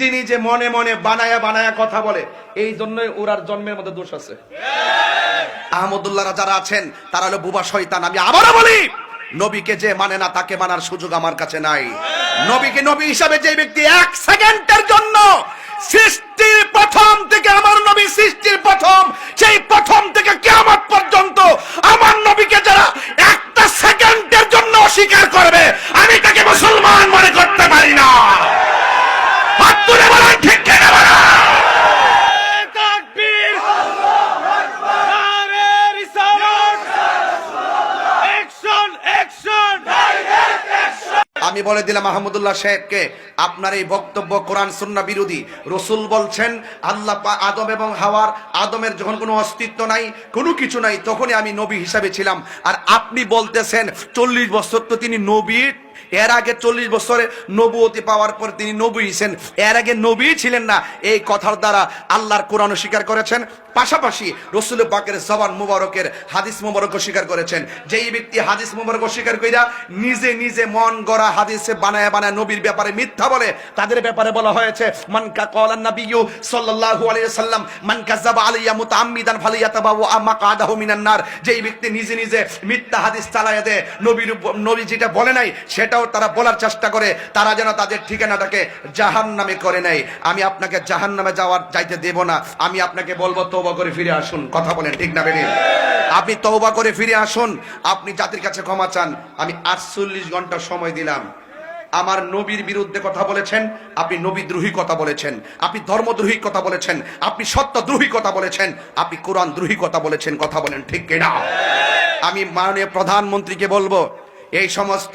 যিনি যে মনে মনে বানায়া বানায়া কথা বলে, এই জন্যই ওরার জন্মের মধ্যে দোষ আছে। আহমদুল্লাহরা যারা আছেন, তারা হলো বুবা শয়তান। আমি আবারও বলি, নবীকে যে মানে না, তাকে মানার সুযোগ আমার কাছে নাই। নবীকে নবী হিসাবে যে ব্যক্তি এক সেকেন্ডের জন্য সৃষ্টির প্রথম থেকে আমার নবী সৃষ্টির প্রথম, সেই প্রথম থেকে কিয়ামত পর্যন্ত আমার নবীকে যারা একটা সেকেন্ডের জন্য অস্বীকার করবে আমি তাকে মুসলমান মনে করতে পারি না হাত তুলে বলেন ঠিক কিনা বলেন? তাকবীর নারে রিসালাত অ্যাকশন অ্যাকশন আমি বলে দিলাম মাহমুদুল্লাহ সাহেবকে, আপনার এই বক্তব্য কোরআন সুন্না বিরোধী। রসুল বলছেন, আল্লাহ আদম এবং হাওয়ার, আদমের যখন কোনো অস্তিত্ব নাই, কোনো কিছু নাই, তখনই আমি নবী হিসাবে ছিলাম। আর আপনি বলতেছেন, চল্লিশ বছর তো তিনি নবী এর আগে চল্লিশ বছরে নবুয়তি পাওয়ার পর তিনি নবী হিসেন এর আগে নবী ছিলেন না। এই কথার দ্বারা আল্লাহর কোরআন স্বীকার করেছেন। পাশাপাশি রসুল পাকের জবান মুবারকের হাদিস মুবারক স্বীকার করেছেন। যেই ব্যক্তি হাদিস মুবারক স্বীকার কইরা নিজে নিজে মন গড়া হাদিসে বানায় বানায় নবীর ব্যাপারে মিথ্যা বলে, তাদের ব্যাপারে বলা হয়েছে, মান কা ক্বালান নাবিয়্যু সাল্লাল্লাহু আলাইহি সাল্লাম মান কাযাবা আলাইয়া মুতাআম্মিদান ফালিয়াতাবাউ আমা কাদাহু মিনান নার। যেই ব্যক্তি নিজে নিজে মিথ্যা হাদিস চালায়া দেয়, নবীর নবী যেটা বলে নাই সেটাও তারা বলার চেষ্টা করে, তারা যেন তাদের ঠিকানাটাকে জাহান্নামে করে নেয়। আমি আপনাকে জাহান্নামে যাওয়ার যাইতে দেব না। আমি আপনাকে বলব, তওবা করে ফিরে আসুন। কথা বলেন, ঠিক না বেরিয়ে আপনি তৌবা করে ফিরে আসুন। আপনি জাতির কাছে ক্ষমা চান। আমি আটচল্লিশ ঘণ্টা সময় দিলাম। আমার নবীর বিরুদ্ধে কথা বলেছেন, আপনি নবী দ্রোহী কথা বলেছেন, আপনি ধর্মদ্রোহী কথা বলেছেন, আপনি সত্য দ্রোহী কথা বলেছেন, আপনি কোরআন দ্রোহী কথা বলেছেন, কথা বলেন ঠিক কিনা? আমি মাননীয় প্রধানমন্ত্রীকে বলব, এই সমস্ত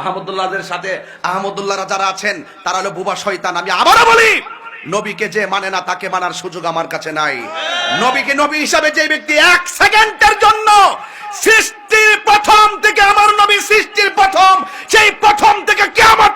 আহমদুল্লাহদের সাথে, আহমদুল্লাহরা যারা আছেন, তারা হলো বুবা শয়তান। আমি আবারও বলি, নবীকে যে মানে না, তাকে মানার সুযোগ আমার কাছে নাই। নবীকে নবী হিসাবে যে ব্যক্তি এক সেকেন্ডের জন্য সৃষ্টির প্রথম থেকে, আমার নবী সৃষ্টির প্রথম, সেই প্রথম থেকে কিয়ামত